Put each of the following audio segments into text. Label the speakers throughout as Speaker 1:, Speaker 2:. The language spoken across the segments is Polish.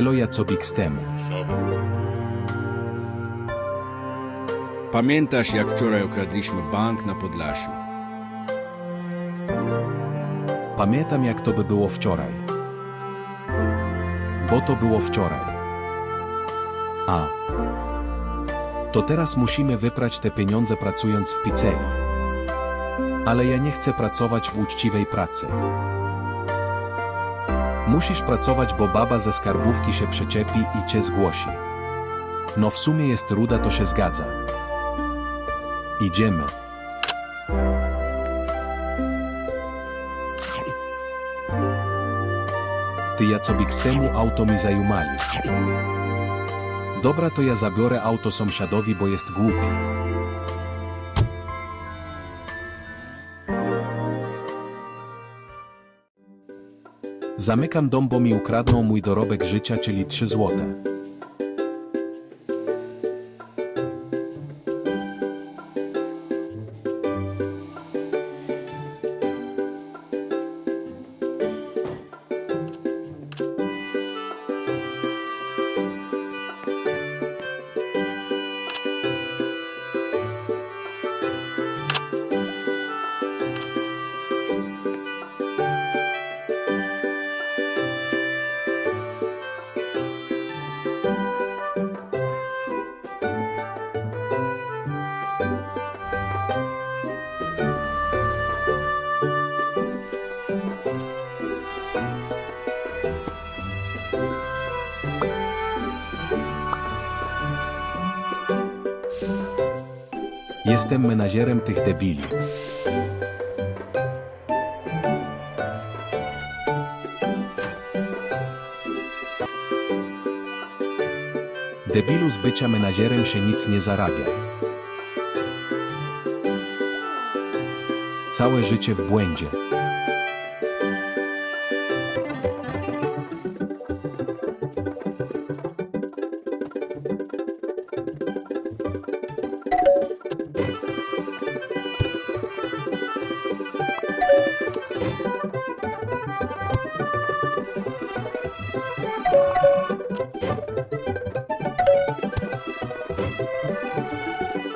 Speaker 1: Elo Jacobik z temu.
Speaker 2: Pamiętasz, jak wczoraj okradliśmy bank na Podlasiu?
Speaker 1: Pamiętam jak to by było wczoraj. Bo to było wczoraj. A. To teraz musimy wyprać te pieniądze pracując w pizzerii. Ale ja nie chcę pracować w uczciwej pracy. Musisz pracować, bo baba ze skarbówki się przyczepi i cię zgłosi. No w sumie jest ruda, to się zgadza. Idziemy. Ty Jacobik z temu auto mi zajumali. Dobra, to ja zabiorę auto sąsiadowi, bo jest głupi. Zamykam dom, bo mi ukradną mój dorobek życia, czyli 3 złote. Jestem menadżerem tych debili. Debilu z bycia menadżerem się nic nie zarabia. Całe życie w błędzie. Thank you.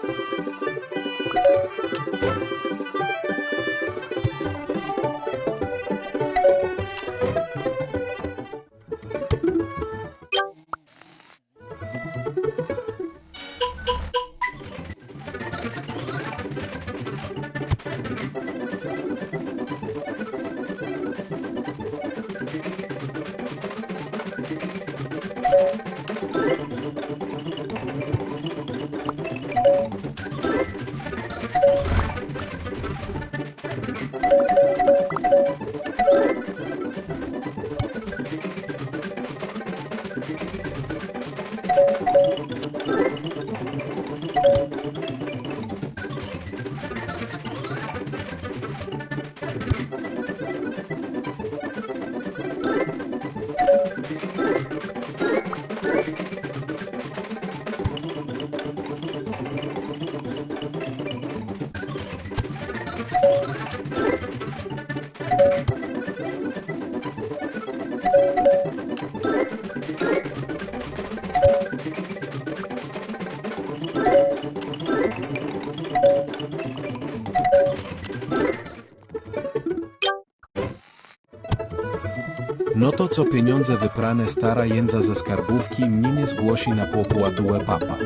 Speaker 1: No to co pieniądze wyprane stara jędza ze skarbówki mnie nie zgłosi na pokładułę papa.